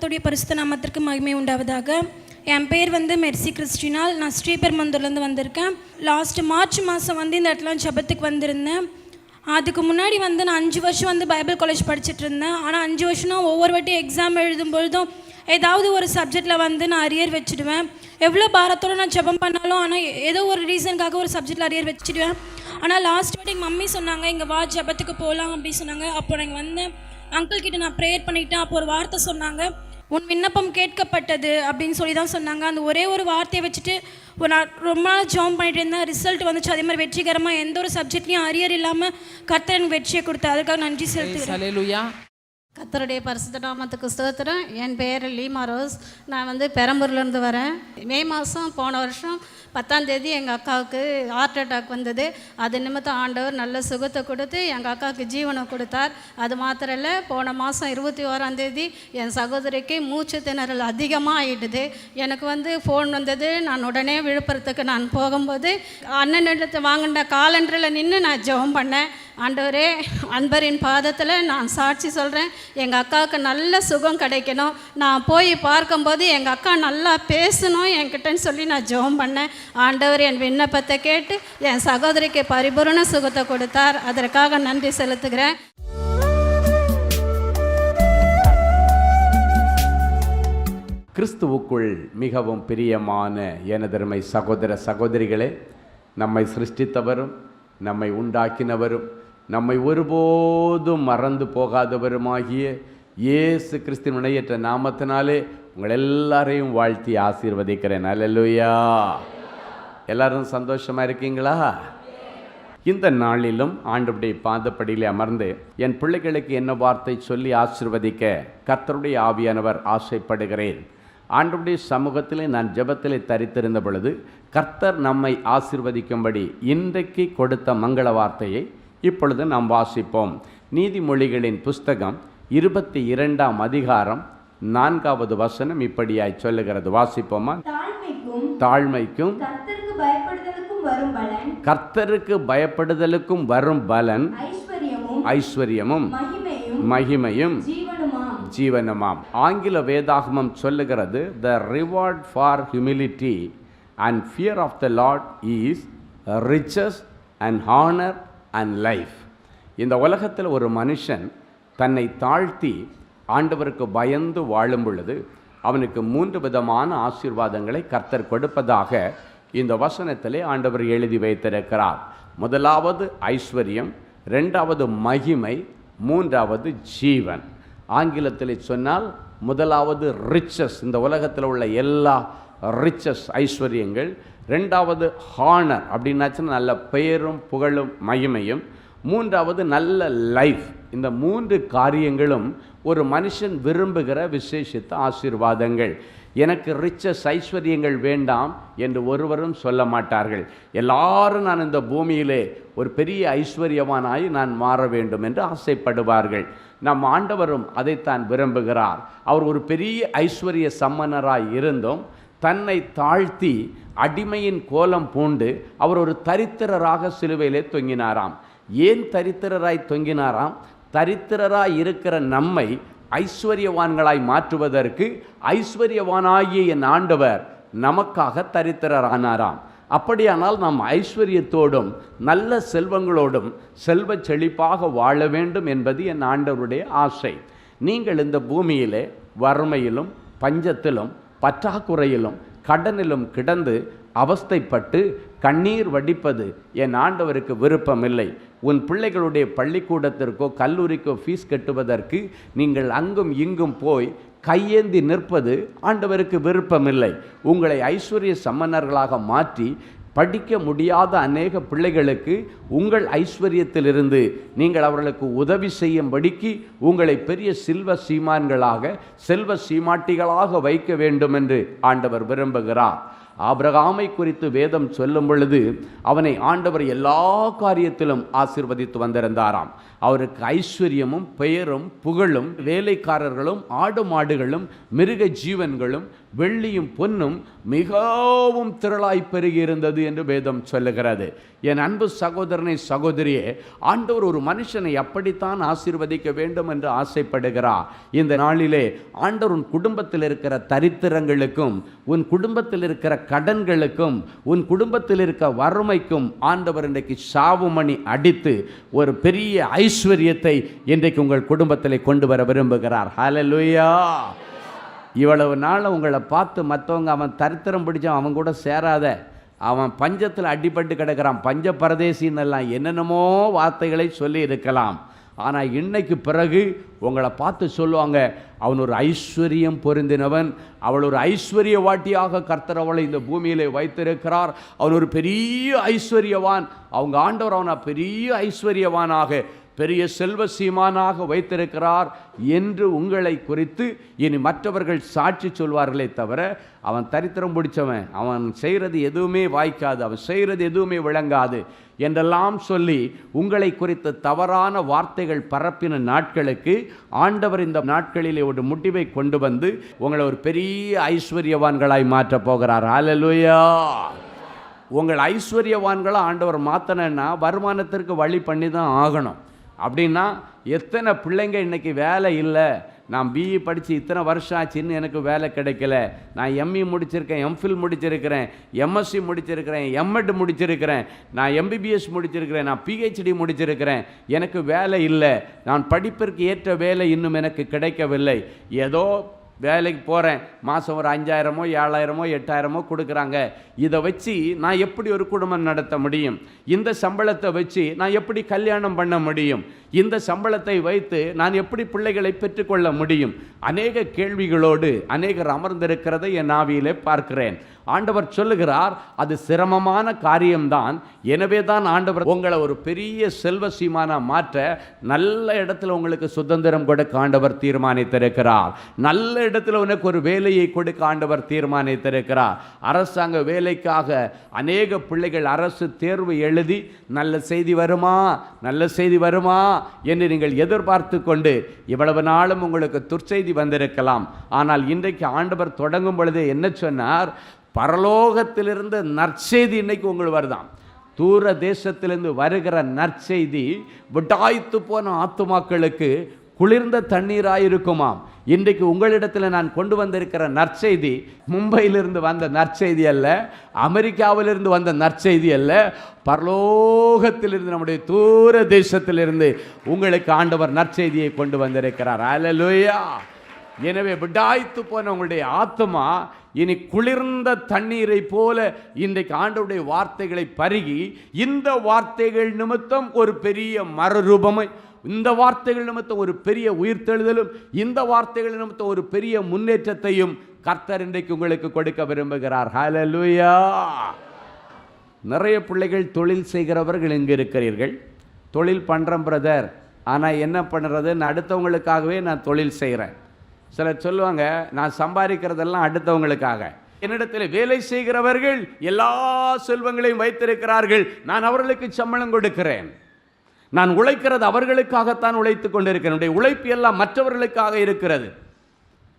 கர்த்தருடைய பரிசுத்த நாமத்திற்கு மகிமை உண்டாவதாக. என் பேர் வந்து மெர்சி கிறிஸ்டினால். நான் ஸ்ரீபெருமந்தூர்லேருந்து வந்திருக்கேன். லாஸ்ட் மார்ச் மாதம் வந்து இந்த இடத்துல ஜெபத்துக்கு வந்திருந்தேன். அதுக்கு முன்னாடி வந்து நான் அஞ்சு வருஷம் வந்து பைபிள் காலேஜ் படிச்சுட்டு இருந்தேன். ஆனால் அஞ்சு வருஷம்னா ஒவ்வொரு வாட்டி எக்ஸாம் எழுதும் பொழுதும் ஏதாவது ஒரு சப்ஜெக்டில் வந்து நான் அரியர் வச்சுடுவேன். எவ்வளோ பாரத்தோடு நான் ஜெபம் பண்ணாலும் ஆனால் ஏதோ ஒரு ரீசனுக்காக ஒரு சப்ஜெக்டில் அரியர் வச்சுடுவேன். ஆனால் லாஸ்ட் வாட்டி எங்கள் மம்மி சொன்னாங்க இங்கே வா ஜெபத்துக்கு போகலாம் அப்படின்னு சொன்னாங்க. அப்போ நாங்கள் வந்தேன். அங்கிள் கிட்ட நான் ப்ரேயர் பண்ணிட்டேன். அப்போ ஒரு வார்த்தை சொன்னாங்க. உன் விண்ணப்பம் கேட்கப்பட்டது அப்படின்னு சொல்லி தான் சொன்னாங்க. அந்த ஒரே ஒரு வார்த்தையை வச்சுட்டு நான் ரொம்ப நாள் ஜாம் பண்ணிட்டு இருந்தேன். ரிசல்ட் வந்துச்சு. அதே மாதிரி வெற்றிகரமாக எந்த ஒரு சப்ஜெக்ட்லையும் அரியர் இல்லாமல் கர்த்தர் எனக்கு வெற்றியை கொடுத்தா அதுக்காக நன்றி செலுத்துகிறேன். கத்தருடைய பரிசுத்த நாமத்துக்கு ஸ்தோத்திரம். என் பேர் லீமா ரோஸ். நான் வந்து பெரம்பூர்லேருந்து வரேன். மே மாதம் போன வருஷம் பத்தாம் தேதி எங்கள் அக்காவுக்கு ஹார்ட் அட்டாக் வந்தது. அது நிமித்தம் ஆண்டவர் நல்ல சுகத்தை கொடுத்து எங்கள் அக்காவுக்கு ஜீவனை கொடுத்தார். அது மாத்திரம் இல்லை போன மாதம் இருபத்தி ஓராம் தேதி என் சகோதரிக்கு மூச்சு திணறல் அதிகமாக ஆயிடுது எனக்கு வந்து ஃபோன் வந்தது. நான் உடனே விழுப்புரத்துக்கு நான் போகும்போது அண்ணன் எடுத்து வாங்கின காலண்டரில் நின்று நான் ஜெபம் பண்ணேன். ஆண்டவரே அன்பரின் பாதத்தில் நான் சாட்சி சொல்கிறேன் எங்கள் அக்காவுக்கு நல்ல சுகம் கிடைக்கணும். நான் போய் பார்க்கும்போது எங்கள் அக்கா நல்லா பேசணும் என்கிட்டன்னு சொல்லி நான் ஜெபம் பண்ணேன். ஆண்டவர் என் விண்ணப்பத்தை கேட்டு என் சகோதரிக்கு பரிபூரண சுகத்தை கொடுத்தார். அதற்காக நன்றி செலுத்துகிறேன். கிறிஸ்துவுக்குள் மிகவும் பிரியமான எனதருமை சகோதர சகோதரிகளே நம்மை சிருஷ்டித்தவரும் நம்மை உண்டாக்கினவரும் நம்மை ஒருபோதும் மறந்து போகாதவருமாகிய இயேசு கிறிஸ்தின் வினையற்ற நாமத்தினாலே உங்கள் எல்லாரையும் வாழ்த்தி ஆசீர்வதிக்கிறேன். அல்லலுயா எல்லாரும் சந்தோஷமா இருக்கீங்களா? இந்த நாளிலும் ஆண்டவருடைய பாதப்படியிலே அமர்ந்து என் பிள்ளைகளுக்கு என்ன வார்த்தை சொல்லி ஆசிர்வதிக்க கர்த்தருடைய ஆவியானவர் ஆசைப்படுகிறேன். ஆண்டவருடைய சமூகத்திலே நான் ஜபத்திலே தரித்திருந்த பொழுது கர்த்தர் நம்மை ஆசிர்வதிக்கும்படி இன்றைக்கு கொடுத்த மங்கள வார்த்தையை இப்பொழுது நாம் வாசிப்போம். நீதிமொழிகளின் புஸ்தகம் இருபத்தி இரண்டாம் அதிகாரம் நான்காவது வசனம் இப்படியாய் சொல்லுகிறது. வாசிப்போமா? தாழ்மைக்கும் கர்த்தருக்கு பயப்படுதலுக்கும் வரும் பலன். ஐஸ்வர்யமும் மகிமையும் ஜீவனமாம். ஆங்கில வேதாகமம் சொல்லுகிறது the reward for humility and fear of the Lord is riches and honour and life இந்த உலகத்தில் ஒரு மனுஷன் தன்னை தாழ்த்தி ஆண்டவருக்கு பயந்து வாழும் பொழுது அவனுக்கு மூன்று விதமான ஆசீர்வாதங்களை கர்த்தர் கொடுப்பதாக இந்த வசனத்திலே ஆண்டவர் எழுதி வைத்திருக்கிறார். முதலாவது ஐஸ்வர்யம் ரெண்டாவது மகிமை மூன்றாவது ஜீவன். ஆங்கிலத்தில் சொன்னால் முதலாவது ரிச்சஸ் இந்த உலகத்தில் உள்ள எல்லா ரிச்சஸ் ஐஸ்வர்யங்கள் ரெண்டாவது ஹானர் அப்படின்னாச்சுன்னா நல்ல பெயரும் புகழும் மகிமையும். மூன்றாவது நல்ல லைஃப் இந்த மூன்று காரியங்களும் ஒரு மனுஷன் விரும்புகிற விசேஷித்த ஆசீர்வாதங்கள். எனக்கு ரிச்சஸ் ஐஸ்வர்யங்கள் வேண்டாம் என்று ஒருவரும் சொல்ல மாட்டார்கள். எல்லாரும் நான் இந்த பூமியிலே ஒரு பெரிய ஐஸ்வர்யவானாய் நான் மாற வேண்டும் என்று ஆசைப்படுவார்கள். நம் ஆண்டவரும் அதைத்தான் விரும்புகிறார். அவர் ஒரு பெரிய ஐஸ்வர்ய சம்மனராய் இருந்தும் தன்னை தாழ்த்தி அடிமையின் கோலம் பூண்டு அவர் ஒரு தரித்திரராக சிலுவையிலே தொங்கினாராம். ஏன் தரித்திரராய் தொங்கினாராம்? தரித்திரராய் இருக்கிற நம்மை ஐஸ்வர்யவான்களாய் மாற்றுவதற்கு ஐஸ்வர்யவானாகிய என் ஆண்டவர் நமக்காக தரித்திரரானாராம். அப்படியானால் நாம் ஐஸ்வர்யத்தோடும் நல்ல செல்வங்களோடும் செல்வ செழிப்பாக வாழ வேண்டும் என்பது என் ஆண்டவருடைய ஆசை. நீங்கள் இந்த பூமியிலே வறுமையிலும் பஞ்சத்திலும் பற்றாக்குறையிலும் கடனிலும் கிடந்து அவஸ்தைப்பட்டு கண்ணீர் வடிப்பது என் ஆண்டவருக்கு விருப்பமில்லை. உன் பிள்ளைகளுடைய பள்ளிக்கூடத்திற்கோ கல்லூரிக்கோ ஃபீஸ் கட்டுவதற்கு நீங்கள் அங்கும் இங்கும் போய் கையேந்தி நிற்பது ஆண்டவருக்கு விருப்பமில்லை. உங்களை ஐஸ்வர்ய சம்மன்னர்களாக மாற்றி படிக்க முடியாத அநேக பிள்ளைகளுக்கு உங்கள் ஐஸ்வர்யத்திலிருந்து நீங்கள் அவர்களுக்கு உதவி செய்யும்படிக்கு உங்களை பெரிய செல்வ சீமான்களாக செல்வ சீமாட்டிகளாக வைக்க வேண்டும் என்று ஆண்டவர் விரும்புகிறார். ஆபிரகாமை குறித்து வேதம் சொல்லும் பொழுது அவனை ஆண்டவர் எல்லா காரியத்திலும் ஆசிர்வதித்து வந்திருந்தாராம். அவருக்கு ஐஸ்வர்யமும் பெயரும் புகழும் வேலைக்காரர்களும் ஆடு மாடுகளும் மிருக ஜீவன்களும் வெள்ளியும் பொன்னும் மிகவும் திரளாய் பெருகி இருந்தது என்று வேதம் சொல்லுகிறது. என் அன்பு சகோதரனை சகோதரியே ஆண்டவர் ஒரு மனுஷனை அப்படித்தான் ஆசீர்வதிக்க வேண்டும் என்று ஆசைப்படுகிறார். இந்த நாளிலே ஆண்டவர் உன் குடும்பத்தில் இருக்கிற தரித்திரங்களுக்கும் உன் குடும்பத்தில் இருக்கிற கடன்களுக்கும் உன் குடும்பத்தில் இருக்க வறுமைக்கும் ஆண்டவர் இன்றைக்கு சாவுமணி அடித்து ஒரு பெரிய ஐஸ்வர்யத்தை இன்றைக்கு உங்கள் குடும்பத்தில் கொண்டு வர விரும்புகிறார். ஹலலுயா இவ்வளவு நாள் உங்களை பார்த்து மற்றவங்க அவன் தரித்திரம் பிடிச்சான் அவன் கூட சேராத அவன் பஞ்சத்தில் அடிபட்டு கிடக்கிறான் பஞ்ச பரதேசின்னு எல்லாம் என்னென்னமோ வார்த்தைகளை சொல்லி இருக்கலாம். ஆனால் இன்னைக்கு பிறகு உங்களை பார்த்து சொல்லுவாங்க அவன் ஒரு ஐஸ்வர்யம் பொருந்தினவன் அவள் ஒரு ஐஸ்வர்யவாட்டியாக கர்த்தர் அவளை இந்த பூமியிலே வைத்திருக்கிறார். அவன் ஒரு பெரிய ஐஸ்வர்யவான். அவங்க ஆண்டவர் அவனை பெரிய ஐஸ்வர்யவானாக பெரிய செல்வ சீமானாக வைத்திருக்கிறார் என்று உங்களை குறித்து இனி மற்றவர்கள் சாட்சி சொல்வார்களே தவிர அவன் தரித்திரம் பிடிச்சவன் அவன் செய்கிறது எதுவுமே வாய்க்காது அவன் செய்கிறது எதுவுமே விளங்காது என்றெல்லாம் சொல்லி உங்களை குறித்த தவறான வார்த்தைகள் பரப்பின நாட்களுக்கு ஆண்டவர் இந்த நாட்களிலே ஒரு முடிவை கொண்டு வந்து உங்களை ஒரு பெரிய ஐஸ்வர்யவான்களாய் மாற்றப் போகிறார். ஹalleluya உங்கள் ஐஸ்வர்யவான்களை ஆண்டவர் மாற்றினா வருமானத்திற்கு வழி பண்ணி தான் ஆகணும். அப்படின்னா எத்தனை பிள்ளைங்க இன்றைக்கி வேலை இல்லை? நான் பிஇ படித்து இத்தனை வருஷம் ஆச்சுன்னு எனக்கு வேலை கிடைக்கல. நான் எம்இ முடிச்சிருக்கேன் எம்ஃபில் முடிச்சிருக்கிறேன் எம்எஸ்சி முடிச்சிருக்கிறேன் எம்எட் முடிச்சிருக்கிறேன் நான் எம்பிபிஎஸ் முடிச்சிருக்கிறேன் நான் பிஹெச்டி முடிச்சிருக்கிறேன். எனக்கு வேலை இல்லை. நான் படிப்பிற்கு ஏற்ற வேலை இன்னும் எனக்கு கிடைக்கவில்லை. ஏதோ வேலைக்கு போகிறேன் மாதம் ஒரு அஞ்சாயிரமோ ஏழாயிரமோ எட்டாயிரமோ கொடுக்குறாங்க. இதை வச்சு நான் எப்படி ஒரு குடும்பம் நடத்த முடியும்? இந்த சம்பளத்தை வச்சு நான் எப்படி கல்யாணம் பண்ண முடியும்? இந்த சம்பளத்தை வைத்து நான் எப்படி பிள்ளைகளை பெற்றுக்கொள்ள முடியும்? அநேக கேள்விகளோடு அநேகர் அமர்ந்திருக்கிறதை என் ஆவியிலே பார்க்கிறேன். ஆண்டவர் சொல்லுகிறார் அது சிரமமான காரியம்தான். எனவே தான் ஆண்டவர் உங்களை ஒரு பெரிய செல்வ சீமானா மாற்ற நல்ல இடத்துல உங்களுக்கு சுதந்திரம் கொடுக்க ஆண்டவர் தீர்மானித்திருக்கிறார். நல்ல இடத்துல உனக்கு ஒரு வேலையை கொடுக்க ஆண்டவர் தீர்மானித்திருக்கிறார். அரசாங்க வேலைக்காக அநேக பிள்ளைகள் அரசு தேர்வு எழுதி நல்ல செய்தி வருமா? நல்ல செய்தி வருமா? என்று நீங்கள் எதிர்பார்த்து கொண்டு இவ்வளவு நாளும் உங்களுக்கு துர்ச்செய்தி வந்திருக்கலாம். ஆனால் இன்றைக்கு ஆண்டவர் தொடங்கும் பொழுது என்ன சொன்னார்? பரலோகத்திலிருந்து நற்செய்தி இன்னைக்கு உங்களுக்கு வருதான் தூர தேசத்திலிருந்து வருகிற நற்செய்தி விட்டாய்த்து போன ஆத்துமாக்களுக்கு குளிர்ந்த தண்ணீராயிருக்குமாம். இன்றைக்கு உங்களிடத்தில் நான் கொண்டு வந்திருக்கிற நற்செய்தி மும்பையிலிருந்து வந்த நற்செய்தி அல்ல அமெரிக்காவிலிருந்து வந்த நற்செய்தி அல்ல பரலோகத்திலிருந்து நம்முடைய தூர தேசத்திலிருந்து உங்களுக்கு ஆண்டவர் நற்செய்தியை கொண்டு வந்திருக்கிறார். அல்லேலூயா எனவே விடாய்த்து போன உங்களுடைய ஆத்மா இனி குளிர்ந்த தண்ணீரை போல இன்றைக்கு ஆண்டவருடைய வார்த்தைகளை பருகி இந்த வார்த்தைகள் நிமித்தம் ஒரு பெரிய மறுரூபமை இந்த வார்த்தைகள் நிமித்த ஒரு பெரிய உயிர்த்தெழுதலும் இந்த வார்த்தைகள் நிமித்த ஒரு பெரிய முன்னேற்றத்தையும் கர்த்தர் இன்றைக்கு உங்களுக்கு கொடுக்க விரும்புகிறார். ஹலலுயா நிறைய பிள்ளைகள் தொழில் செய்கிறவர்கள் இங்கே இருக்கிறீர்கள். தொழில் பண்ணுறேன் பிரதர் ஆனால் என்ன பண்ணுறதுன்னு அடுத்தவங்களுக்காகவே நான் தொழில் செய்கிறேன் சிலர் சொல்லுவாங்க நான் சம்பாதிக்கிறதெல்லாம் அடுத்தவங்களுக்காக. என்னிடத்தில் வேலை செய்கிறவர்கள் எல்லா செல்வங்களையும் வைத்திருக்கிறார்கள். நான் அவர்களுக்கு சம்பளம் கொடுக்கிறேன். நான் உழைக்கிறது அவர்களுக்காகத்தான் உழைத்து கொண்டிருக்கிறேன். என்னுடைய உழைப்பு எல்லாம் மற்றவர்களுக்காக இருக்கிறது.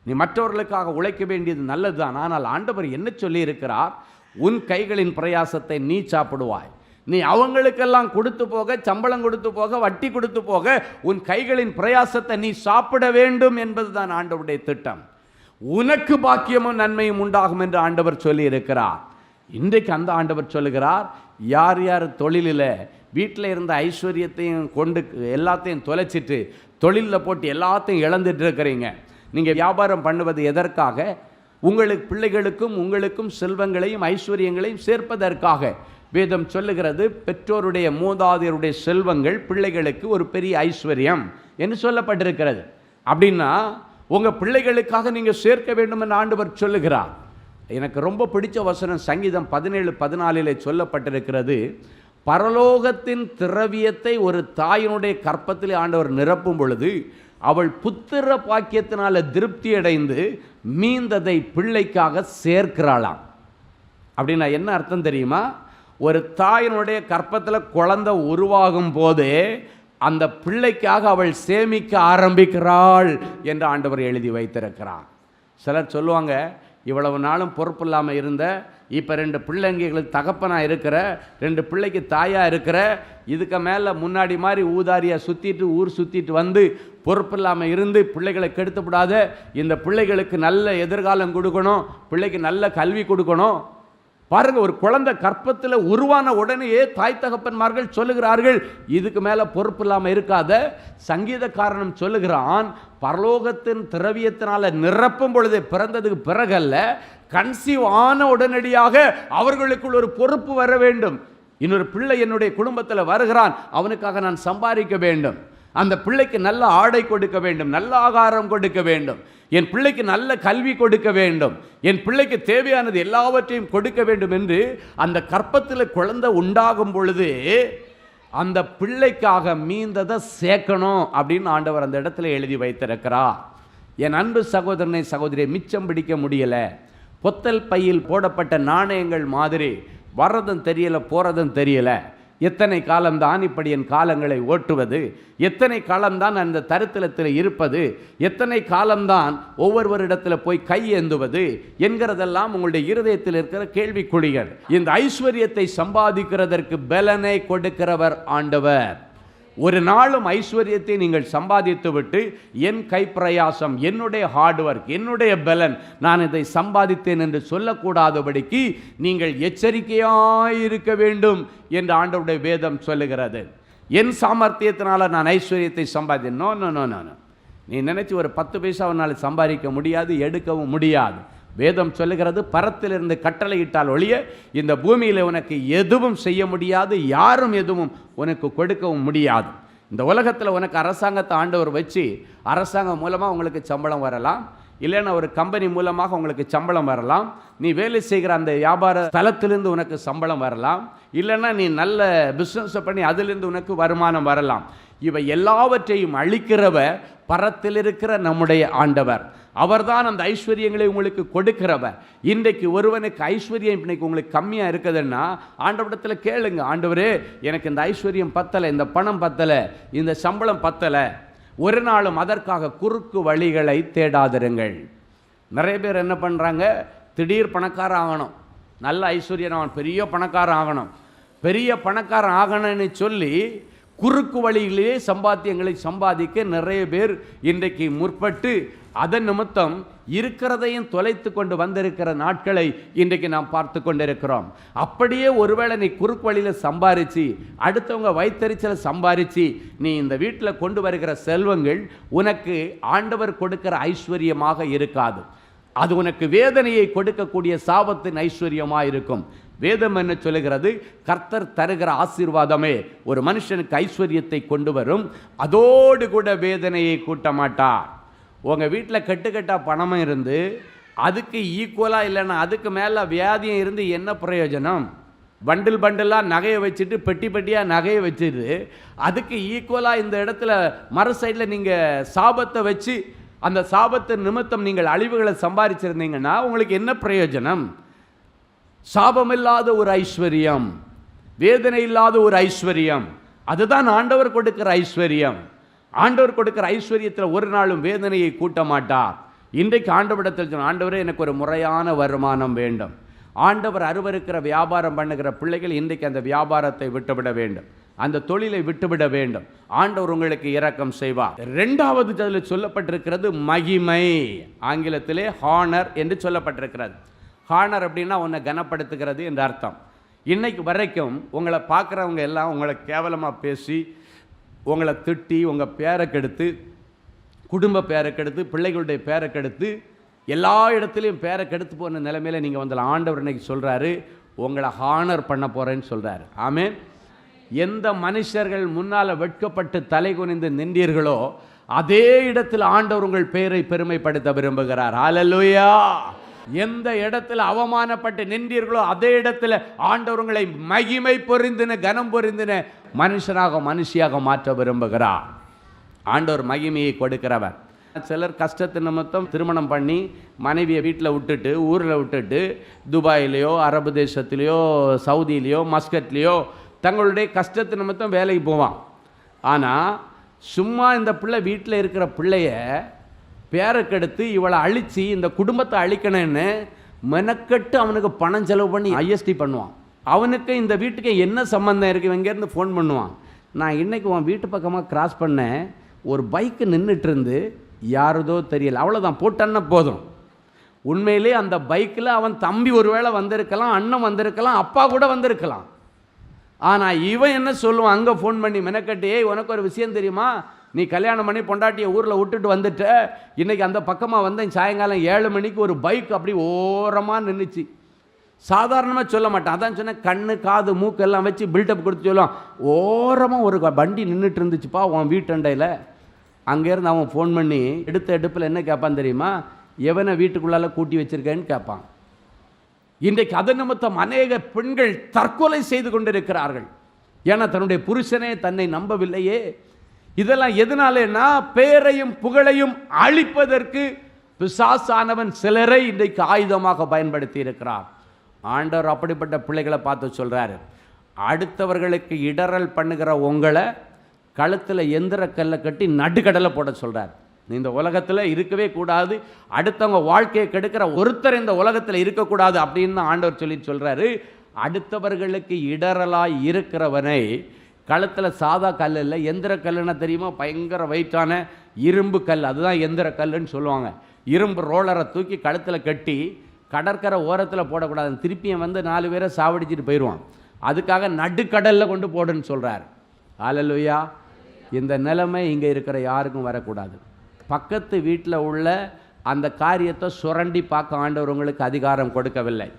நீ மற்றவர்களுக்காக உழைக்க வேண்டியது நல்லதுதான். ஆனால் ஆண்டவர் என்ன சொல்லி இருக்கிறார் உன் கைகளின் பிரயாசத்தை நீ சாப்பிடுவாய். நீ அவங்களுக்கெல்லாம் கொடுத்து போக சம்பளம் கொடுத்து போக வட்டி கொடுத்து போக உன் கைகளின் பிரயாசத்தை நீ சாப்பிட வேண்டும் என்பதுதான் ஆண்டவருடைய திட்டம். உனக்கு பாக்கியமும் நன்மையும் உண்டாகும் என்று ஆண்டவர் சொல்லி இருக்கிறார் இன்றைக்கு அந்த ஆண்டவர் சொல்லுகிறார் யார் யார் தொழிலில் வீட்டில் இருந்த ஐஸ்வர்யத்தையும் கொண்டு எல்லாத்தையும் தொலைச்சிட்டு தொழிலில் போட்டு எல்லாத்தையும் இழந்துட்டு இருக்கிறீங்க. நீங்கள் வியாபாரம் பண்ணுவது எதற்காக? உங்களுக்கு பிள்ளைகளுக்கும் உங்களுக்கும் செல்வங்களையும் ஐஸ்வர்யங்களையும் சேர்ப்பதற்காக. வேதம் சொல்லுகிறது பெற்றோருடைய மூதாதையருடைய செல்வங்கள் பிள்ளைகளுக்கு ஒரு பெரிய ஐஸ்வர்யம் என்று சொல்லப்பட்டிருக்கிறது. அப்படின்னா உங்கள் பிள்ளைகளுக்காக நீங்கள் சேர்க்க வேண்டும் என்று ஆண்டவர் சொல்லுகிறார். எனக்கு ரொம்ப பிடிச்ச வசனம் சங்கீதம் பதினேழு பதினாலில் சொல்லப்பட்டிருக்கிறது பரலோகத்தின் திரவியத்தை ஒரு தாயினுடைய கற்பத்திலே ஆண்டவர் நிரப்பும் பொழுது அவள் புத்திர பாக்கியத்தினால திருப்தி அடைந்து மீந்ததை பிள்ளைக்காக சேர்க்கிறாளாம். அப்படின்னா என்ன அர்த்தம் தெரியுமா? ஒரு தாயினுடைய கற்பத்தில் குழந்தை உருவாகும் போதே அந்த பிள்ளைக்காக அவள் சேமிக்க ஆரம்பிக்கிறாள் என்று ஆண்டவர் எழுதி வைத்திருக்கிறார். சிலர் சொல்லுவாங்க இவ்வளவு நாளும் பொறுப்பு இல்லாமல் இருந்த இப்போ ரெண்டு பிள்ளைங்களுக்கு தகப்பனாக இருக்கிற ரெண்டு பிள்ளைக்கு தாயாக இருக்கிற இதுக்கு மேலே முன்னாடி மாதிரி ஊதாரியாக சுற்றிட்டு ஊர் சுற்றிட்டு வந்து பொறுப்பு இல்லாமல் இருந்து பிள்ளைகளை கெடுத்துவிடாத இந்த பிள்ளைகளுக்கு நல்ல எதிர்காலம் கொடுக்கணும் பிள்ளைக்கு நல்ல கல்வி கொடுக்கணும். பாருங்க ஒரு குழந்தை கற்பத்தில் உருவான உடனேயே தாய் தகப்பன்மார்கள் சொல்லுகிறார்கள் இதுக்கு மேலே பொறுப்பு இல்லாமல் இருக்காத. சங்கீதக்காரனும் சொல்லுகிறான் பரலோகத்தின் திரவியத்தினால நிரப்பும் பொழுது பிறந்ததுக்கு பிறகல்ல கன்சீவ் ஆன உடனடியாக அவர்களுக்குள் ஒரு பொறுப்பு வர வேண்டும். இன்னொரு பிள்ளை என்னுடைய குடும்பத்தில் வருகிறான் அவனுக்காக நான் சம்பாதிக்க வேண்டும். அந்த பிள்ளைக்கு நல்ல ஆடை கொடுக்க வேண்டும் நல்ல ஆகாரம் கொடுக்க வேண்டும். என் பிள்ளைக்கு நல்ல கல்வி கொடுக்க வேண்டும். என் பிள்ளைக்கு தேவையானது எல்லாவற்றையும் கொடுக்க வேண்டும் என்று அந்த கற்பத்தில் குழந்தை உண்டாகும் பொழுது அந்த பிள்ளைக்காக மீந்ததை சேர்க்கணும் அப்படின்னு ஆண்டவர் அந்த இடத்துல எழுதி வைத்திருக்கிறார். என் அன்பு சகோதரனை சகோதரியை மிச்சம் பிடிக்க முடியலை. பொத்தல் பையில் போடப்பட்ட நாணயங்கள் மாதிரி வர்றதும் தெரியலை போகிறதும் தெரியலை. எத்தனை காலம்தான் இப்படி என் காலங்களை ஓட்டுவது? எத்தனை காலம்தான் அந்த தருத்தலத்தில் இருப்பது? எத்தனை காலம்தான் ஒவ்வொருவரிடத்தில் போய் கை ஏந்துவது? என்கிறதெல்லாம் உங்களுடைய இருதயத்தில் இருக்கிற கேள்விக்குழிகள் இந்த ஐஸ்வர்யத்தை சம்பாதிக்கிறதற்கு பலனை கொடுக்கிறவர் ஆண்டவர். ஒரு நாளும் ஐஸ்வர்யத்தை நீங்கள் சம்பாதித்துவிட்டு என் கைப்பிரயாசம் என்னுடைய ஹார்ட் ஒர்க் என்னுடைய பலன் நான் இதை சம்பாதித்தேன் என்று சொல்லக்கூடாதபடிக்கு நீங்கள் எச்சரிக்கையாயிருக்க வேண்டும் என்று ஆண்டவருடைய வேதம் சொல்லுகிறது. என் சாமர்த்தியத்தினால நான் ஐஸ்வர்யத்தை சம்பாதி நோ நோ நோ நோ நீ நினைச்சு ஒரு பத்து பைசா உன்னால் சம்பாதிக்க முடியாது எடுக்கவும் முடியாது. வேதம் சொல்லுகிறது பரத்திலிருந்து கட்டளையிட்டால் ஒழிய இந்த பூமியில் உனக்கு எதுவும் செய்ய முடியாது யாரும் எதுவும் உனக்கு கொடுக்கவும் முடியாது. இந்த உலகத்தில் உனக்கு அரசாங்கத்தை ஆண்டவர் வச்சு அரசாங்கம் மூலமாக உங்களுக்கு சம்பளம் வரலாம் இல்லைன்னா ஒரு கம்பெனி மூலமாக உங்களுக்கு சம்பளம் வரலாம் நீ வேலை செய்கிற அந்த வியாபார ஸ்தலத்திலிருந்து உனக்கு சம்பளம் வரலாம் இல்லைன்னா நீ நல்ல பிஸ்னஸை பண்ணி அதிலிருந்து உனக்கு வருமானம் வரலாம். இவை எல்லாவற்றையும் அழிக்கிறவ பரத்தில் இருக்கிற நம்முடைய ஆண்டவர். அவர்தான் அந்த ஐஸ்வர்யங்களை உங்களுக்கு கொடுக்கிறவர். இன்றைக்கு ஒருவனுக்கு ஐஸ்வர்யம் இன்னைக்கு உங்களுக்கு கம்மியாக இருக்குதுன்னா ஆண்டவரிடத்தில் கேளுங்க ஆண்டவரே எனக்கு இந்த ஐஸ்வர்யம் பத்தலை இந்த பணம் பத்தலை இந்த சம்பளம் பத்தலை. ஒரு நாளும் அதற்காக குறுக்கு வழிகளை தேடாதிருங்கள். நிறைய பேர் என்ன பண்ணுறாங்க திடீர் பணக்காரன் ஆகணும். நல்ல ஐஸ்வர்யன் ஆகணும் பெரிய பணக்காரன் ஆகணும். பெரிய பணக்காரன் ஆகணும்னு சொல்லி குறுக்கு வழியிலேயே சம்பாத்தியங்களை சம்பாதிக்க நிறைய பேர் இன்றைக்கு முற்பட்டு அதன் நிமித்தம் இருக்கிறதையும் தொலைத்து கொண்டு வந்திருக்கிற நாட்களை இன்றைக்கு நாம் பார்த்து கொண்டிருக்கிறோம். அப்படியே ஒருவேளை நீ குறுக்கு வழியில் சம்பாரித்து அடுத்தவங்க வைத்தறிச்சலை சம்பாரித்து நீ இந்த வீட்டில் கொண்டு வருகிற செல்வங்கள் உனக்கு ஆண்டவர் கொடுக்கிற ஐஸ்வர்யமாக இருக்காது. அது உனக்கு வேதனையை கொடுக்கக்கூடிய சாபத்தின் ஐஸ்வர்யமாக இருக்கும். வேதம் என்ன சொல்லுகிறது? கர்த்தர் தருகிற ஆசீர்வாதமே. ஒரு மனுஷனுக்கு ஐஸ்வர்யத்தை கொண்டு வரும். அதோடு கூட வேதனையை கூட்ட மாட்டார். உங்கள் வீட்டில் கட்டுக்கட்டாக பணமும் இருந்து அதுக்கு ஈக்குவலாக இல்லைன்னா அதுக்கு மேலே வியாதியும் இருந்து என்ன பிரயோஜனம்? பண்டில் பண்டிலாக நகையை வச்சுட்டு பெட்டி பெட்டியாக நகையை வச்சுட்டு அதுக்கு ஈக்குவலாக இந்த இடத்துல மறு சைடில் நீங்கள் சாபத்தை வச்சு அந்த சாபத்தை நிமித்தம் நீங்கள் அழிவுகளை சம்பாதிச்சிருந்தீங்கன்னா உங்களுக்கு என்ன பிரயோஜனம்? சாபமில்லாத ஒரு ஐஸ்வர்யம் வேதனை இல்லாத ஒரு ஐஸ்வர்யம். அதுதான் ஆண்டவர் கொடுக்கிற ஐஸ்வர்யம். ஆண்டவர் கொடுக்கிற ஐஸ்வர்யத்தில் ஒரு நாளும் வேதனையை கூட்ட மாட்டார் இன்றைக்கு ஆண்டவரிடத்தில் ஆண்டவரே எனக்கு ஒரு முறையான வருமானம் வேண்டும். ஆண்டவர் அருவருக்கிற வியாபாரம் பண்ணுகிற பிள்ளைகள் இன்றைக்கு அந்த வியாபாரத்தை விட்டுவிட வேண்டும். அந்த தொழிலை விட்டுவிட வேண்டும். ஆண்டவர் உங்களுக்கு இரக்கம் செய்வார். ரெண்டாவது அதில் சொல்லப்பட்டிருக்கிறது மகிமை. ஆங்கிலத்திலே ஹானர் என்று சொல்லப்பட்டிருக்கிறது. ஹானர் அப்படின்னா உன்னை கனப்படுத்துகிறது என்று அர்த்தம். இன்னைக்கு வரைக்கும் உங்களை பார்க்குறவங்க எல்லாம் உங்களை கேவலமாக பேசி உங்களை திட்டி உங்கள் பேரை கெடுத்து குடும்ப பேரை கெடுத்து பிள்ளைகளுடைய பேரை கெடுத்து எல்லா இடத்துலையும் பேரை கெடுத்து போன நிலைமையில் நீங்கள் வந்து ஆண்டவர் இன்னைக்கு சொல்கிறாரு உங்களை ஹானர் பண்ண போகிறேன்னு சொல்கிறாரு ஆமே எந்த மனுஷர்கள் முன்னால் வெட்கப்பட்டு தலை குனிந்து நின்றீர்களோ அதே இடத்தில் ஆண்டவர் உங்கள் பெயரை பெருமைப்படுத்த விரும்புகிறார். ஹalleluya எந்த இடத்துல அவமானப்பட்டு நின்றீர்களோ அதே இடத்துல ஆண்டவர் உங்களை மகிமை பொருந்தின கனம் பொருந்தின மனுஷனாக மனுஷியாக மாற்ற விரும்புகிறார். ஆண்டவர் மகிமையை கொடுக்கிறவர். சிலர் கஷ்டத்து நிமித்தம் திருமணம் பண்ணி மனைவியை வீட்டில் விட்டுட்டு ஊரில் விட்டுட்டு துபாயிலையோ அரபு தேசத்துலேயோ சவுதியிலேயோ மஸ்கட்லேயோ தங்களுடைய கஷ்டத்து நிமித்தம் வேலைக்கு போவான். ஆனால் சும்மா இந்த பிள்ளை வீட்டில் இருக்கிற பிள்ளைய பேரை கெடுத்து இவளை அழித்து இந்த குடும்பத்தை அழிக்கணும்னு மெனக்கட்டு அவனுக்கு பணம் செலவு பண்ணி ஐஎஸ்டி பண்ணுவான். அவனுக்கு இந்த வீட்டுக்கு என்ன சம்மந்தம் இருக்குது இங்கேருந்து ஃபோன் பண்ணுவான். நான் இன்றைக்கி உன் வீட்டு பக்கமாக கிராஸ் பண்ணேன். ஒரு பைக்கு நின்றுட்டு இருந்து யாருதோ தெரியல. அவ்வளோதான் போட்டன்னா போதும். உண்மையிலே அந்த பைக்கில் அவன் தம்பி ஒருவேளை வந்திருக்கலாம் அண்ணன் வந்திருக்கலாம் அப்பா கூட வந்திருக்கலாம். ஆனால் இவன் என்ன சொல்லுவான்? அங்கே ஃபோன் பண்ணி மெனக்கட்டி ஏய் உனக்கு ஒரு விஷயம் தெரியுமா? நீ கல்யாணம் பண்ணி பொண்டாட்டியை ஊரில் விட்டுட்டு வந்துட்ட. இன்றைக்கி அந்த பக்கமாக வந்தேன். சாயங்காலம் ஏழு மணிக்கு ஒரு பைக் அப்படி ஓரமாக நின்றுச்சு சாதாரணமாக சொல்ல மாட்டேன். அதான் சொன்னேன் கண்ணு காது மூக்கு எல்லாம் வச்சு பில்டப் கொடுத்து சொல்லுவான். ஓரமாக ஒரு வண்டி நின்றுட்டு இருந்துச்சுப்பா உன் வீட்டண்டையில். அங்கேருந்து அவன் ஃபோன் பண்ணி எடுத்த எடுப்பில் என்ன கேட்பான் தெரியுமா? எவனை வீட்டுக்குள்ளால கூட்டி வச்சிருக்கேன்னு கேட்பான் இன்றைக்கு அது நிமித்தம் அநேக பெண்கள் தற்கொலை செய்து கொண்டிருக்கிறார்கள். ஏன்னா தன்னுடைய புருஷனே தன்னை நம்பவில்லையே. இதெல்லாம் எதனாலேன்னா பேரையும் புகழையும் அழிப்பதற்கு பிசாசானவன் சிலரை இன்றைக்கு ஆயுதமாக பயன்படுத்தி இருக்கிறார் ஆண்டவர் அப்படிப்பட்ட பிள்ளைகளை பார்த்து சொல்கிறாரு அடுத்தவர்களுக்கு இடறல் பண்ணுகிற உங்களை கழுத்தில் எந்திர கல்லை கட்டி நடுக்கடலை போட சொல்கிறார் இந்த உலகத்தில் இருக்கவே கூடாது. அடுத்தவங்க வாழ்க்கையை கெடுக்கிற ஒருத்தர் இந்த உலகத்தில் இருக்கக்கூடாது அப்படின்னு ஆண்டவர் சொல்லி சொல்கிறாரு அடுத்தவர்களுக்கு இடரலாய் இருக்கிறவனை கழுத்தில் சாதா கல் இல்லை எந்திர கல்லுன்னா தெரியுமா? பயங்கர வெயிட்டான இரும்பு கல். அதுதான் எந்திர கல்லுன்னு சொல்லுவாங்க. இரும்பு ரோலரை தூக்கி கழுத்தில் கட்டி கடற்கரை ஓரத்தில் போடக்கூடாது திருப்பியும் வந்து நாலு பேரை சாவடிச்சிட்டு போயிடுவான் அதுக்காக நடுக்கடலில் கொண்டு போடுன்னு சொல்கிறார் ஆலலுயா இந்த நிலைமை இங்கே இருக்கிற யாருக்கும் வரக்கூடாது. பக்கத்து வீட்டில் உள்ள அந்த காரியத்தை சுரண்டி பார்க்க ஆண்டவர் உங்களுக்கு அதிகாரம் கொடுக்கவில்லை.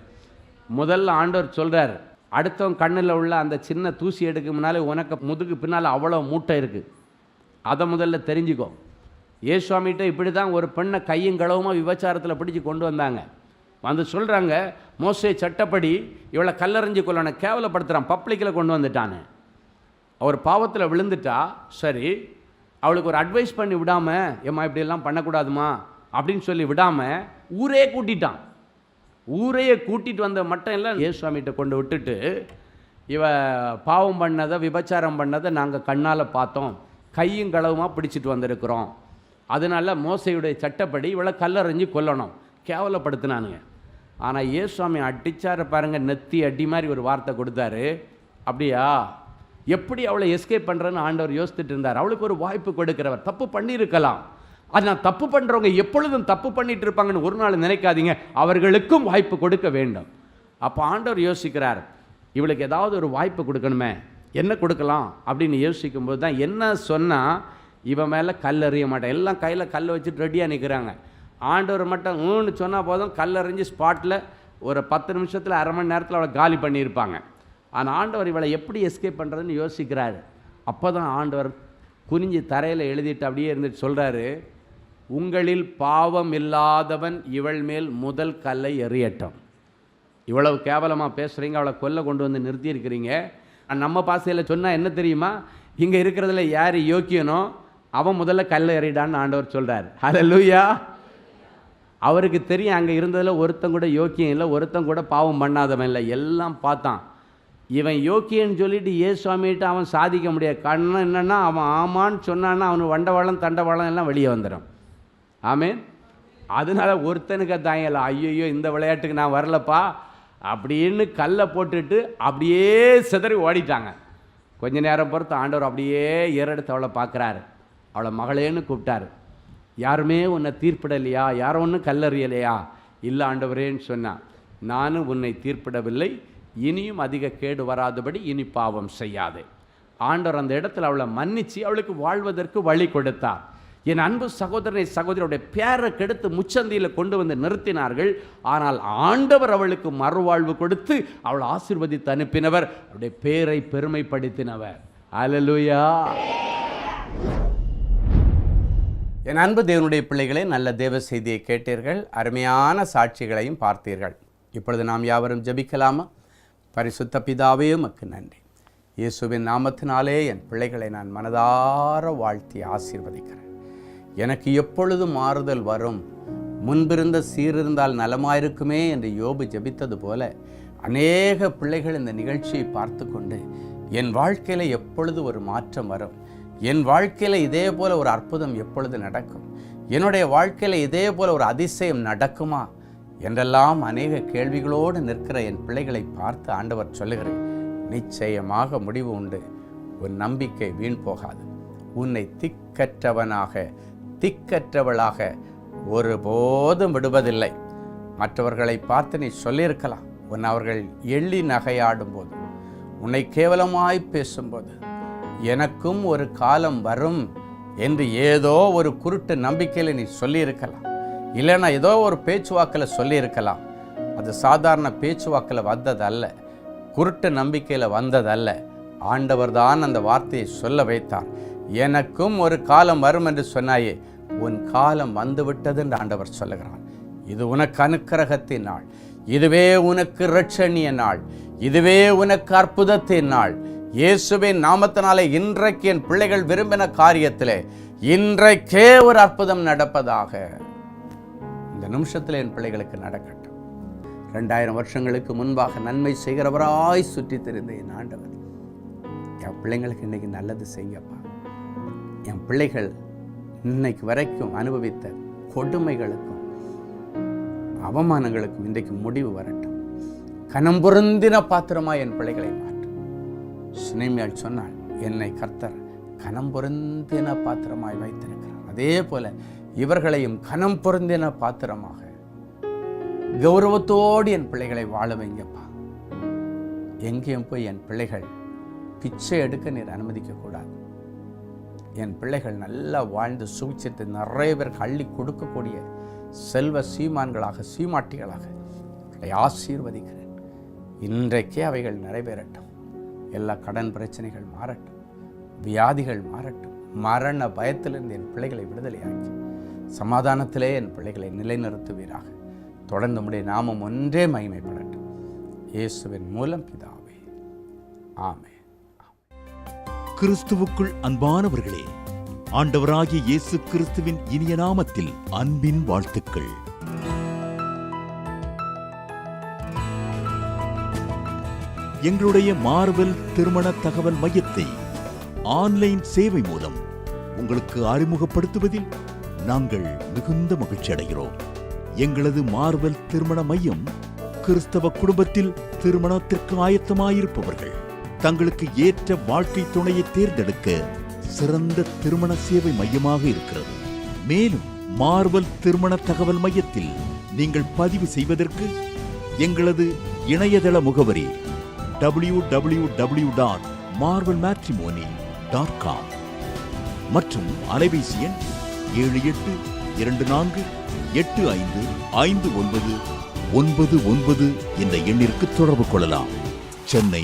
முதல்ல ஆண்டவர் சொல்கிறார் அடுத்தவன் கண்ணில் உள்ள அந்த சின்ன தூசி எடுக்க முன்னாலே உனக்கு முதுகு பின்னால் அவ்வளோ மூட்டை இருக்குது அதை முதல்ல தெரிஞ்சுக்கோ. ஏசுவாமிகிட்ட இப்படி தான் ஒரு பெண்ணை கையும் களவுமா விபச்சாரத்தில் பிடிச்சி கொண்டு வந்தாங்க. வந்து சொல்கிறாங்க மோசே சட்டப்படி இவளை கல்லறிஞ்சு கொள்ளணும் கேவலப்படுத்துகிறான் பப்ளிக்கில் கொண்டு வந்துட்டானே அவர் பாவத்தில் விழுந்துட்டா சரி அவளுக்கு ஒரு அட்வைஸ் பண்ணி விடாமல் ஏம்மா இப்படியெல்லாம் பண்ணக்கூடாதுமா அப்படின்னு சொல்லி விடாமல் ஊரே கூட்டிட்டான். ஊரையே கூட்டிட்டு வந்த மட்டும் எல்லாம் ஏசுவாமிகிட்ட கொண்டு விட்டுட்டு இவ பாவம் பண்ணதை விபச்சாரம் பண்ணதை நாங்கள் கண்ணால் பார்த்தோம். கையும் களவுமாக பிடிச்சிட்டு வந்திருக்கிறோம். அதனால மோசையுடைய சட்டப்படி இவளை கல்லறிஞ்சு கொல்லணும். கேவலப்படுத்தினானுங்க. ஆனால் ஏசுவாமி அடிச்சார பாருங்க நெத்தி அடி மாதிரி ஒரு வார்த்தை கொடுத்தாரு. அப்படியா? எப்படி அவளை எஸ்கேப் பண்ணுறேன்னு ஆண்டவர் யோசித்துட்டு இருந்தார். அவளுக்கு ஒரு வாய்ப்பு கொடுக்கிறவர். தப்பு பண்ணியிருக்கலாம். அது நான் தப்பு பண்ணுறவங்க எப்பொழுதும் தப்பு பண்ணிட்டு இருப்பாங்கன்னு ஒரு நாள் நினைக்காதீங்க. அவர்களுக்கும் வாய்ப்பு கொடுக்க வேண்டும். அப்போ ஆண்டவர் யோசிக்கிறார் இவளுக்கு ஏதாவது ஒரு வாய்ப்பு கொடுக்கணுமே. என்ன கொடுக்கலாம்? அப்படின்னு யோசிக்கும்போது தான் என்ன சொன்னால் இவன் மேலே கல் எறிய மாட்டேன். எல்லாம் கையில் கல் வச்சுட்டு ரெடியாக நிற்கிறாங்க ஆண்டவர் மட்டும் ஊன்னு சொன்னால் போதும் கல் எறிஞ்சு ஸ்பாட்டில் ஒரு பத்து நிமிஷத்தில் அரை மணி நேரத்தில் அவளை காலி பண்ணியிருப்பாங்க. ஆனால் ஆண்டவர் இவளை எப்படி எஸ்கேப் பண்ணுறதுன்னு யோசிக்கிறாரு. அப்போ தான் ஆண்டவர் குனிஞ்சு தரையில் எழுதிட்டு அப்படியே இருந்துட்டு சொல்கிறாரு உங்களில் பாவம் இல்லாதவன் இவள் மேல் முதல் கல்லை எறியட்டும். இவ்வளவு கேவலமாக பேசுகிறீங்க அவளை கொல்ல கொண்டு வந்து நிறுத்தியிருக்கிறீங்க. நம்ம பாசையில் சொன்னால் என்ன தெரியுமா? இங்கே இருக்கிறதுல யார் யோக்கியனோ அவன் முதல்ல கல்லை எறிடான்னு ஆண்டவர் சொல்கிறார் ஹalleluya. அவருக்கு தெரியும் அங்கே இருந்ததில் ஒருத்தன் கூட யோக்கியம் இல்லை ஒருத்தன் கூட பாவம் பண்ணாதவன் இல்லை. எல்லாம் பார்த்தான். இவன் யோக்கியன்னு சொல்லிட்டு ஏசுவாமிகிட்ட அவன் சாதிக்க முடியாது. காரணம் என்னென்னா அவன் ஆமான்னு சொன்னான்னா அவனுக்கு வண்டவாளம் தண்டவாளம் எல்லாம் வெளியே வந்துடும் ஆமேன். அதனால ஒருத்தனுக்கு தாயல ஐயோ இந்த விளையாட்டுக்கு நான் வரலப்பா அப்படின்னு கல்லை போட்டுட்டு அப்படியே சிதறி ஓடிட்டாங்க. கொஞ்ச நேரம் பொறுத்து ஆண்டவர் அப்படியே ஏறெடுத்து அவளை பார்க்குறாரு. அவளை மகளேன்னு கூப்பிட்டாரு. யாருமே உன்னை தீர்ப்பிடலையா? யாரும் ஒன்றும் கல்லறியலையா? இல்லை ஆண்டவரேன்னு சொன்னான் நானும் உன்னை தீர்ப்பிடவில்லை. இனியும் அதிக கேடு வராதபடி இனி பாவம் செய்யாதே. ஆண்டவர் அந்த இடத்துல அவளை மன்னித்து அவளுக்கு வாழ்வதற்கு வழி கொடுத்தார். என் அன்பு சகோதரனை சகோதரியுடைய பேரை கெடுத்து முச்சந்தியில் கொண்டு வந்து நிறுத்தினார்கள். ஆனால் ஆண்டவர் அவளுக்கு மறுவாழ்வு கொடுத்து அவளை ஆசீர்வதித்து அனுப்பினவர். அவருடைய பேரை பெருமைப்படுத்தினவர். அலலுயா என் அன்பு தேவனுடைய பிள்ளைகளே நல்ல தேவ செய்தியை கேட்டீர்கள். அருமையான சாட்சிகளையும் பார்த்தீர்கள். இப்பொழுது நாம் யாவரும் ஜெபிக்கலாமா? பரிசுத்த பிதாவே உமக்கு நன்றி. இயேசுவின் நாமத்தினாலே என் பிள்ளைகளை நான் மனதார வாழ்த்தி ஆசீர்வதிக்கிறேன். எனக்கு எப்பொழுது மாறுதல் வரும்? முன்பிருந்த சீரிருந்தால் நலமாயிருக்குமே என்று யோபு ஜபித்தது போல அநேக பிள்ளைகள் இந்த நிகழ்ச்சியை பார்த்து கொண்டு என் வாழ்க்கையில் எப்பொழுது ஒரு மாற்றம் வரும்? என் வாழ்க்கையில் இதே போல் ஒரு அற்புதம் எப்பொழுது நடக்கும்? என்னுடைய வாழ்க்கையில் இதே போல் ஒரு அதிசயம் நடக்குமா? என்றெல்லாம் அநேக கேள்விகளோடு நிற்கிற என் பிள்ளைகளை பார்த்து ஆண்டவர் சொல்லுகிறேன் நிச்சயமாக முடிவு உண்டு. உன் நம்பிக்கை வீண் போகாது. உன்னை திக்கற்றவனாக திக்கற்றவளாக ஒருபோதும் விடுவதில்லை. மற்றவர்களை பார்த்து நீ சொல்லியிருக்கலாம் உன் அவர்கள் எள்ளி நகையாடும் போது உன்னை கேவலமாய் பேசும்போது எனக்கும் ஒரு காலம் வரும் என்று ஏதோ ஒரு குருட்டு நம்பிக்கையில் நீ சொல்லியிருக்கலாம். இல்லைன்னா ஏதோ ஒரு பேச்சுவாக்கில் சொல்லியிருக்கலாம். அது சாதாரண பேச்சுவாக்கில் வந்ததல்ல குருட்டு நம்பிக்கையில் வந்ததல்ல. ஆண்டவர் தான் அந்த வார்த்தையை சொல்ல வைத்தார். எனக்கும் ஒரு காலம் வரும் என்று சொன்னாயே உன் காலம் வந்துவிட்டது என்று ஆண்டவர் சொல்லுகிறான் இது உனக்கு அனுக்கிரகத்தின் நாள். இதுவே உனக்கு ரட்சணிய நாள். இதுவே உனக்கு அற்புதத்தின் நாள். இயேசுவின் நாமத்தினாலே இன்றைக்கு என் பிள்ளைகள் விரும்பின காரியத்திலே இன்றைக்கே ஒரு அற்புதம் நடப்பதாக. இந்த நிமிஷத்தில் என் பிள்ளைகளுக்கு நடக்கட்டும். ரெண்டாயிரம் வருஷங்களுக்கு முன்பாக நன்மை செய்கிறவராய் சுற்றி தெரிந்த என் ஆண்டவர். என் பிள்ளைங்களுக்கு இன்னைக்கு நல்லது செய்யப்பா. என் பிள்ளைகள் இன்னைக்கு வரைக்கும் அனுபவித்த கொடுமைகளுக்கும் அவமானங்களுக்கும் இன்றைக்கு முடிவு வரட்டும். கனம் பொருந்தின பாத்திரமா என் பிள்ளைகளை மாற்றும் சினைமையால் சொன்னால் என்னை கர்த்தர் கனம் பொருந்தின பாத்திரமாய் வைத்திருக்கிறார். அதே போல இவர்களையும் கனம் பொருந்தின பாத்திரமாக கௌரவத்தோடு என் பிள்ளைகளை வாழ வைங்கப்பா. எங்கேயும் போய் என் பிள்ளைகள் பிச்சை எடுக்க நீர் அனுமதிக்கக்கூடாது. என் பிள்ளைகள் நல்லா வாழ்ந்து சுவிச்சத்தை நிறைய பேருக்கு அள்ளி கொடுக்கக்கூடிய செல்வ சீமான்களாக சீமாட்டிகளாக அவர்களை ஆசீர்வதிக்கிறேன். இன்றைக்கே அவைகள் நிறைவேறட்டும். எல்லா கடன் பிரச்சனைகள் மாறட்டும். வியாதிகள் மாறட்டும். மரண பயத்திலிருந்து என் பிள்ளைகளை விடுதலையாக்கி சமாதானத்திலே என் பிள்ளைகளை நிலைநிறுத்துவீராக. தொடர்ந்து முடிய நாமம் ஒன்றே மகிமைப்படட்டும். இயேசுவின் மூலம் பிதாவே. ஆமை கிறிஸ்துவுக்குள் அன்பானவர்களே ஆண்டவராகிய இயேசு கிறிஸ்துவின் இனிய நாமத்தில் அன்பின் வாழ்த்துக்கள். எங்களுடைய மார்வெல் திருமண தகவல் மையத்தை ஆன்லைன் சேவை மூலம் உங்களுக்கு அறிமுகப்படுத்துவதில் நாங்கள் மிகுந்த மகிழ்ச்சி அடைகிறோம். எங்களது மார்வெல் திருமண மையம் கிறிஸ்தவ குடும்பத்தில் திருமணத்திற்கு ஆயத்தமாயிருப்பவர்கள். தங்களுக்கு ஏற்ற வாழ்க்கை துணையை தேர்ந்தெடுக்க சிறந்த திருமண சேவை மையமாக இருக்கிறது. மேலும் மார்வல் திருமண தகவல் மையத்தில் நீங்கள் பதிவு செய்வதற்கு எங்களது இணையதள முகவரி W W W dot Marvel Matrimony dot com மற்றும் அலைபேசி எண் ஏழு எட்டு இரண்டு நான்கு எட்டு ஐந்து ஐந்து ஒன்பது ஒன்பது ஒன்பது என்ற எண்ணிற்கு தொடர்பு கொள்ளலாம். சென்னை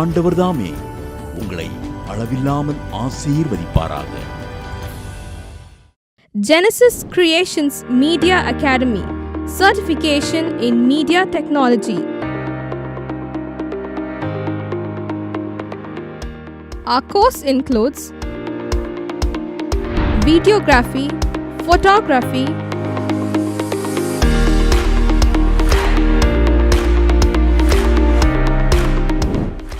ஆண்டவர்தாமே உங்களை அளவில்லாமல் ஆசீர்வதிப்பாராக Genesis Creations Media Academy Certification in Media Technology. Our course includes videography, photography,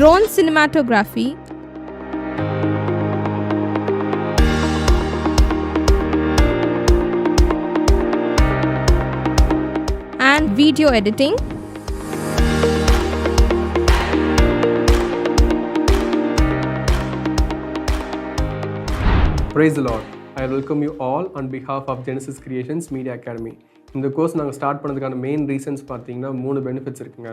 drone cinematography, and video editing. Praise the Lord. I welcome you all on behalf of Genesis Creations media academy இந்த course நாங்கள் start பண்ணதுக்கான main reasons பார்த்தீங்கன்னா மூணு benefits இருக்குங்க